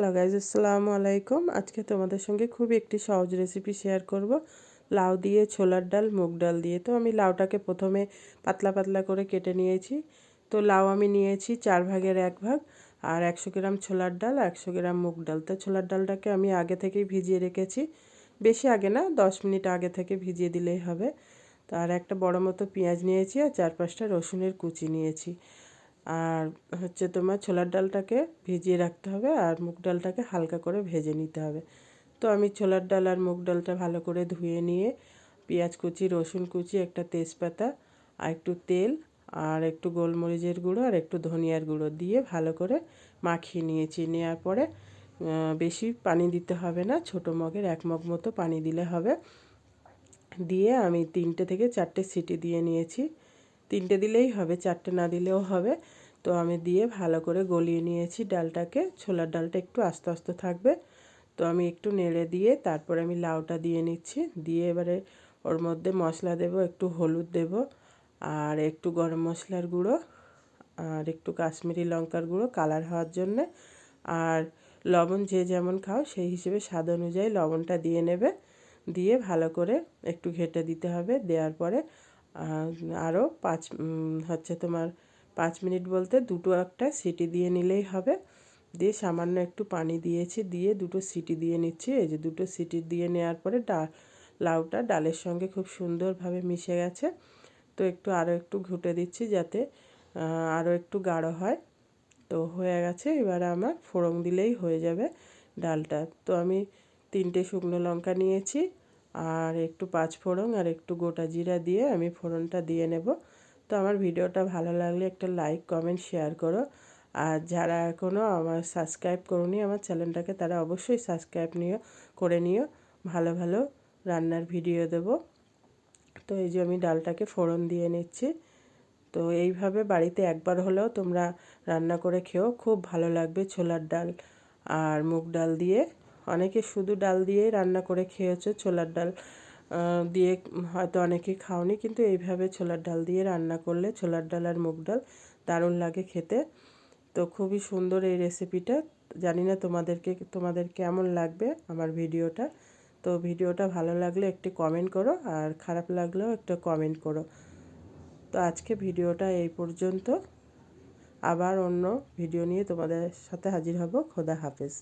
Hello guys আসসালামু আলাইকুম আজকে তোমাদের সঙ্গে খুব একটি সহজ রেসিপি শেয়ার করব। লাউ দিয়ে ছোলার ডাল, মুগ ডাল দিয়ে। তো আমি লাউটাকে প্রথমে পাতলা পাতলা করে কেটে নিয়েছি। তো লাউ আমি নিয়েছি চার ভাগের এক ভাগ আর একশো গ্রাম ছোলার ডাল, একশো গ্রাম মুগ ডাল। তো ছোলার ডালটাকে আমি আগে থেকেই ভিজিয়ে রেখেছি। বেশি আগে না, দশ মিনিট আগে থেকে ভিজিয়ে দিলেই হবে। তো আর একটা বড় মতো পেঁয়াজ নিয়েছি আর চার পাঁচটা রসুনের কুচি নিয়েছি। আর হচ্ছে তোমার ছোলার ডালটাকে ভিজিয়ে রাখতে হবে আর মুগ ডালটাকে হালকা করে ভেজে নিতে হবে। তো আমি ছোলার ডাল আর মুগ ডালটা ভালো করে ধুয়ে নিয়ে পেঁয়াজ কুচি, রসুন কুচি, একটা তেজপাতা, আর একটু তেল, আর একটু গোলমরিচের গুঁড়ো, আর একটু ধনিয়ার গুঁড়ো দিয়ে ভালো করে মাখিয়ে নিয়েছি। নেওয়ার পরে বেশি পানি দিতে হবে না, ছোটো মগের এক মগ মতো পানি দিলে হবে। দিয়ে আমি তিনটে থেকে চারটে সিটি দিয়ে নিয়েছি। তিনটে দিলেই হবে, চারটে না দিলেও হবে। তো আমি দিয়ে ভালো করে গলিয়ে নিয়েছি ডালটাকে। ছোলার ডালটা একটু আস্তে আস্তে থাকবে। তো আমি একটু নেড়ে দিয়ে তারপরে আমি লাউটা দিয়ে নিচ্ছি। দিয়ে এবারে ওর মধ্যে মশলা দেব, একটু হলুদ দেব আর একটু গরম মশলার গুঁড়ো আর একটু কাশ্মীরি লঙ্কার গুঁড়ো কালার হওয়ার জন্যে। আর লবণ যে যেমন খাও, সেই হিসেবে স্বাদ অনুযায়ী লবণটা দিয়ে নেবে। দিয়ে ভালো করে একটু ঘেটে দিতে হবে। দেওয়ার পরে আরও পাঁচ হচ্ছে তোমার পাঁচ মিনিট বলতে দুটো একটা সিটি দিয়ে নিলেই হবে। দিয়ে সামান্য একটু পানি দিয়েছি, দিয়ে দুটো সিটি দিয়ে নিচ্ছি। এই যে দুটো সিটি দিয়ে নেওয়ার পরে ডা, লাউটা ডালের সঙ্গে খুব সুন্দরভাবে মিশে গেছে। তো একটু আরও একটু ঘুটে দিচ্ছি যাতে আরও একটু গাঢ় হয়। তো হয়ে গেছে, এবারে আমার ফোড়ন দিলেই হয়ে যাবে ডালটা। তো আমি তিনটে শুকনো লঙ্কা নিয়েছি। আর একটু পাঁচ ফোড়ন আর একটু গোটা জিরা দিয়ে আমি ফোড়নটা দিয়ে নেব। তো আমার ভিডিওটা ভালো লাগলে একটা লাইক, কমেন্ট, শেয়ার করো। আর যারা এখনও আমার সাবস্ক্রাইব করুনি আমার চ্যানেলটাকে, তারা অবশ্যই সাবস্ক্রাইব নিও, করে নিও। ভালো ভালো রান্নার ভিডিও দেব। তো এই যে আমি ডালটাকে ফোড়ন দিয়ে নিচ্ছি। তো এইভাবে বাড়িতে একবার হলেও তোমরা রান্না করে খেও, খুব ভালো লাগবে ছোলার ডাল আর মুগ ডাল দিয়ে। অনেকে শুধু ডাল দিয়ে রান্না করে খেয়েছো, ছোলার ডাল দিয়ে হয়তো অনেকে খাওনি, কিন্তু এইভাবে ছোলার ডাল দিয়ে রান্না করলে ছোলার ডাল আর মুগ ডাল দারুণ লাগে খেতে। তো খুবই সুন্দর এই রেসিপিটা। জানি না তোমাদেরকে, তোমাদের কেমন লাগবে আমার ভিডিওটা। তো ভিডিওটা ভালো লাগলে একটি কমেন্ট করো, আর খারাপ লাগলেও একটা কমেন্ট করো। তো আজকে ভিডিওটা এই পর্যন্ত। আবার অন্য ভিডিও নিয়ে তোমাদের সাথে হাজির হব। খোদা হাফেজ।